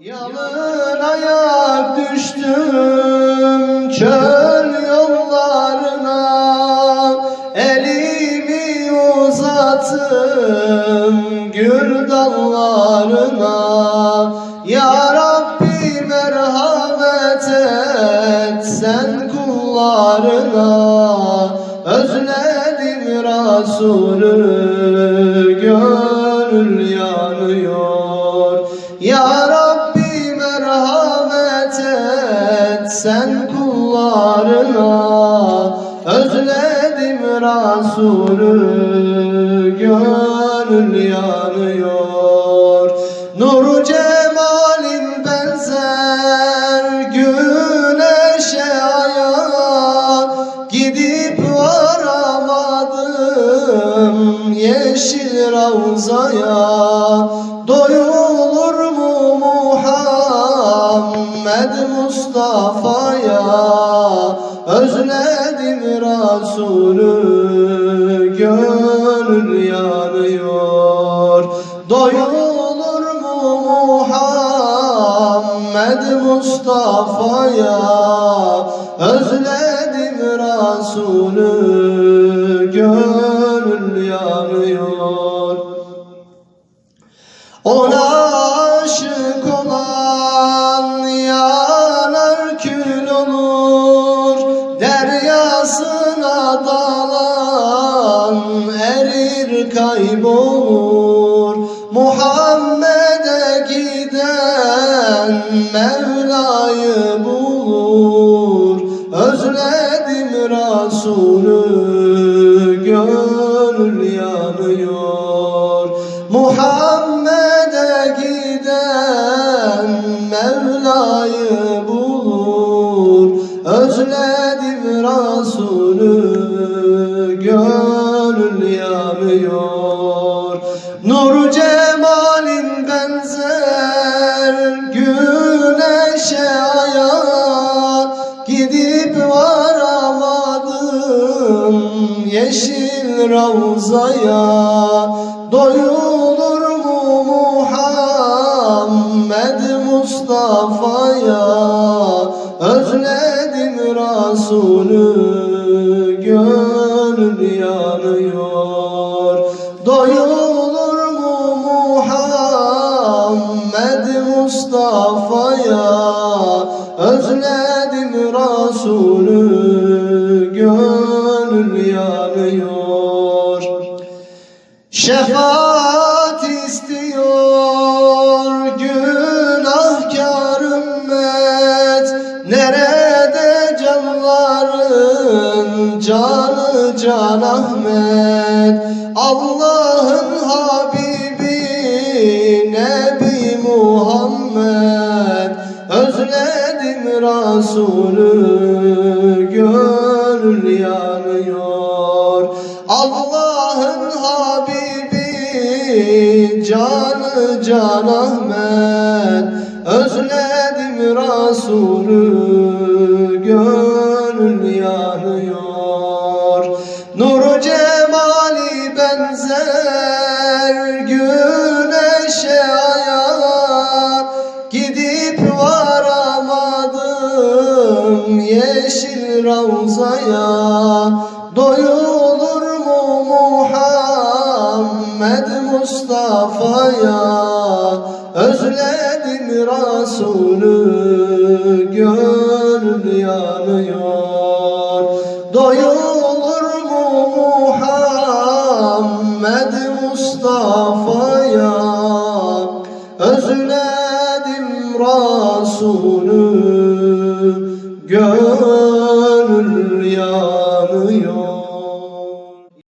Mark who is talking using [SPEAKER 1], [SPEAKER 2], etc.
[SPEAKER 1] Yalın ayak düştüm çöl yollarına. Elimi uzattım gül dallarına. Ya Rabbi merhamet et sen kullarına. Özledim Resulü gönül yanıyor et sen kullarına Özledim Resulü gönül yanıyor. Nuru cemalin benzer güneşe aya Gidip varamadım yeşil ravzaya. Doyulur Muhammed Mustafa'ya Özledim Resulü. Gönül yanıyor. Doyulur mu Muhammed Mustafa'ya? Özledim Resulü. Gönül kaybolur Muhammed'e giden Mevla'yı bulur. Özledim Resulü gönül yanıyor. Muhammed'e giden Mevla'yı bulur. Özledim Resulü Cemalin benzer güneşe aya Gidip varamadım yeşil ravzaya. Doyulur mu Muhammed Mustafa'ya? Özledim Resulü gönül yanıyor Mustafa'ya Özledim Resulü gönül yanıyor. Şefaat istiyor günahkar ümmet. Nerede canların canı can Ahmet? Allah'ın Habibi Özledim Resulü gönül yanıyor. Allah'ın Habibi canı can Ahmet. Özledim Resulü ravzaya Doyulur mu Muhammed Mustafa'ya? Özledim Resulü gönül yanıyor. Doyulur mu Muhammed Mustafa'ya? Özledim Resulü gönül